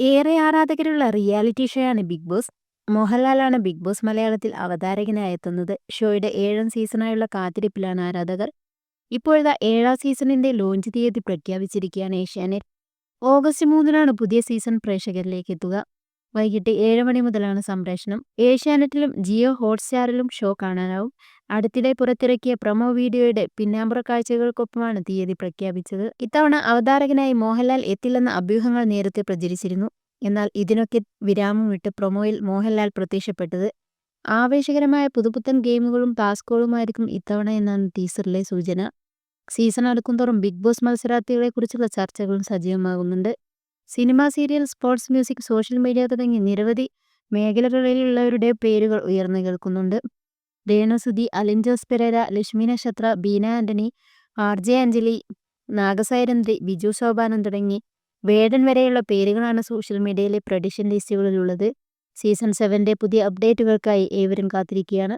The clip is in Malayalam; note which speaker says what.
Speaker 1: ഏറെ ആരാധകരുള്ള റിയാലിറ്റി ഷോയാണ് ബിഗ് ബോസ്. മോഹൻലാലാണ് ബിഗ് ബോസ് മലയാളത്തിൽ അവതാരകനായി എത്തുന്നത്. ഷോയുടെ ഏഴാം സീസണായുള്ള കാത്തിരിപ്പിലാണ് ആരാധകർ. ഇപ്പോഴത്തെ ഏഴാം സീസണിന്റെ ലോഞ്ച് തീയതി പ്രഖ്യാപിച്ചിരിക്കുകയാണ് ഏഷ്യാനെറ്റ്. ഓഗസ്റ്റ് മൂന്നിനാണ് പുതിയ സീസൺ പ്രേക്ഷകരിലേക്ക് എത്തുക. വൈകിട്ട് ഏഴ് മണി മുതലാണ് സംപ്രേഷണം. ഏഷ്യാനെറ്റിലും ജിയോ ഹോട്ട്സ്റ്റാറിലും ഷോ കാണാനാവും. അടുത്തിടെ പുറത്തിറക്കിയ പ്രൊമോ വീഡിയോയുടെ പിന്നാമ്പുറ കാഴ്ചകൾക്കൊപ്പമാണ് തീയതി പ്രഖ്യാപിച്ചത്. ഇത്തവണ അവതാരകനായി മോഹൻലാൽ എത്തില്ലെന്ന അഭ്യൂഹങ്ങൾ നേരത്തെ പ്രചരിച്ചിരുന്നു. എന്നാൽ ഇതിനൊക്കെ വിരാമം വിട്ട് പ്രൊമോയിൽ മോഹൻലാൽ പ്രത്യക്ഷപ്പെട്ടത്. ആവേശകരമായ പുതുപുത്തൻ ഗെയിമുകളും ടാസ്കുകളുമായിരിക്കും ഇത്തവണ എന്നാണ് ടീസറിലെ സൂചന. സീസൺ അടുക്കുംതോറും ബിഗ് ബോസ് മത്സരാർത്ഥികളെക്കുറിച്ചുള്ള ചർച്ചകളും സജീവമാകുന്നുണ്ട്. Cinema serial sports music social media തുടങ്ങി നിരവധി മേഖലകളിലുള്ളവരുടെ പേരുകൾ ഉയർന്നു കേൾക്കുന്നുണ്ട്. രേണുസുതി അലിൻ ജോസ് പെരേര ലക്ഷ്മി നക്ഷത്ര ബീന ആന്റണി ആർ ജെ അഞ്ജലി നാഗസായരന്ത്രി ബിജു ശോഭാനൻ തുടങ്ങി വേടൻ വരെയുള്ള പേരുകളാണ് സോഷ്യൽ മീഡിയയിലെ പ്രഡിഷൻ ലിസ്റ്റുകളിലുള്ളത്. സീസൺ സെവന്റെ പുതിയ അപ്ഡേറ്റുകൾക്കായി ഏവരും കാത്തിരിക്കുകയാണ്.